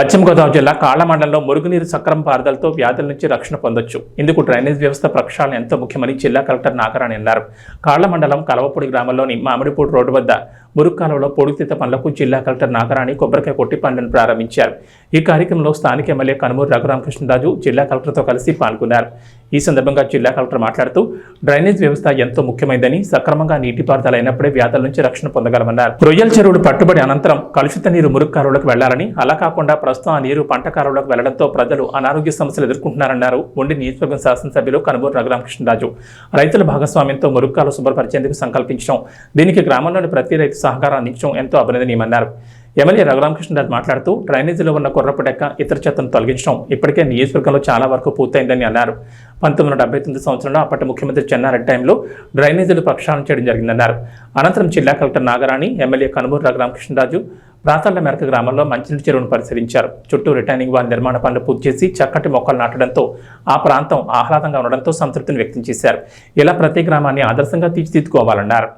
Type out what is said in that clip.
పశ్చిమ గోదావరి జిల్లా కాళ్ళ మండలంలో మురుగునీరు సక్రమ పారుదలతో వ్యాధుల నుంచి రక్షణ పొందొచ్చు. ఇందుకు డ్రైనేజ్ వ్యవస్థ ప్రక్షాళన ఎంతో ముఖ్యమని జిల్లా కలెక్టర్ నాగరాణి అన్నారు. కాళ్ళ మండలం కలవపూడి గ్రామంలోని మామిడిపూడి రోడ్డు వద్ద మురుక్కాలలో కాలువలో పనులకు జిల్లా కలెక్టర్ నాగరాణి కొబ్బరికాయ కొట్టి పనులను ప్రారంభించారు. ఈ కార్యక్రమంలో స్థానిక ఎమ్మెల్యే కనుమూరు రఘురామకృష్ణరాజు జిల్లా కలెక్టర్తో కలిసి పాల్గొన్నారు. ఈ సందర్భంగా జిల్లా కలెక్టర్ మాట్లాడుతూ డ్రైనేజ్ వ్యవస్థ ఎంతో ముఖ్యమైనదని సక్రమంగా నీటిపారుదల అయినప్పుడే వ్యాధుల నుంచి రక్షణ పొందగలమన్నారు. రొయ్యల చెరువులు పట్టుబడి అనంతరం కలుషిత నీరు మురుగు కాలువలకు వెళ్ళాలని అలా కాకుండా ప్రస్తుతం ఆ నీరు పంట వెళ్ళడంతో ప్రజలు అనారోగ్య సమస్యలు ఎదుర్కొంటున్నారన్నారు ఉండి నియోజకవర్గం శాసనసభ్యులు కనుమూరు రఘురామకృష్ణరాజు రైతుల భాగస్వామ్యంతో మురుక్కాలు శుభ్రపరిచేందుకు సంకల్పించడం దీనికి గ్రామంలోని ప్రతి రైతు సహకారాన్ని అందించడం ఎంతో అభినందనీయమన్నారు. ఎమ్మెల్యే రఘురామకృష్ణరాజు మాట్లాడుతూ డ్రైనేజీలో ఉన్న కుర్రపు డెక్క ఇతర చెత్తను తొలగించడం ఇప్పటికే నియోజకవర్గంలో చాలా వరకు పూర్తయిందని అన్నారు. పంతొమ్మిది వందల డెబ్బై తొమ్మిది సంవత్సరంలో అప్పటి ముఖ్యమంత్రి చెన్నారెడ్డి టైంలో డ్రైనేజీలు ప్రక్షాళన చేయడం జరిగిందన్నారు. అనంతరం జిల్లా కలెక్టర్ నాగరాణి ఎమ్మెల్యే కనుమూరు రఘురామకృష్ణరాజు ప్రాతాళ్ళ మేరకు గ్రామంలో మంచినీటి చెరువును పరిశీలించారు. చుట్టూ రిటైనింగ్ వాల్ నిర్మాణ పనులు పూర్తి చేసి చక్కటి మొక్కలు నాటడంతో ఆ ప్రాంతం ఆహ్లాదంగా ఉండడంతో సంతృప్తిని వ్యక్తం చేశారు. ఇలా ప్రతి గ్రామాన్ని ఆదర్శంగా తీర్చిదిద్దుకోవాలన్నారు.